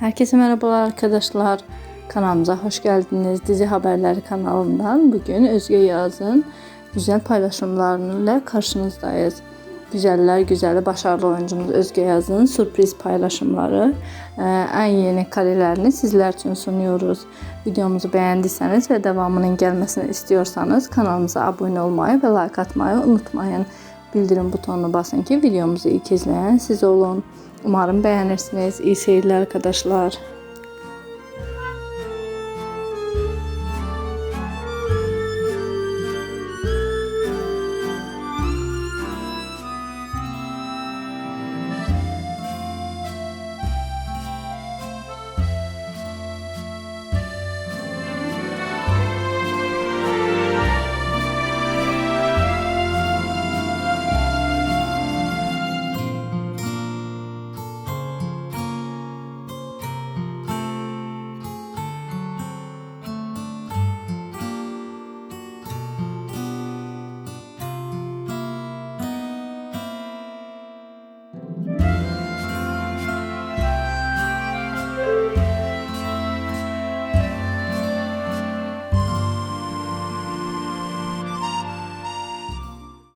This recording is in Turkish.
Herkese merhabalar arkadaşlar. Kanalımıza hoş geldiniz. Dizi Haberleri kanalından bugün Özge Yağız'ın güzel paylaşımlarıyla karşınızdayız. Güzeller güzeli başarılı oyuncumuz Özge Yağız'ın sürpriz paylaşımları, e, en yeni karelerini sizler için sunuyoruz. Videomuzu beğendiyseniz ve devamının gelmesini istiyorsanız kanalımıza abone olmayı ve like atmayı unutmayın. Bildirim butonuna basın ki videomuzu ilk izleyen siz olun. Umarım beğenirsiniz. İyi seyirler arkadaşlar.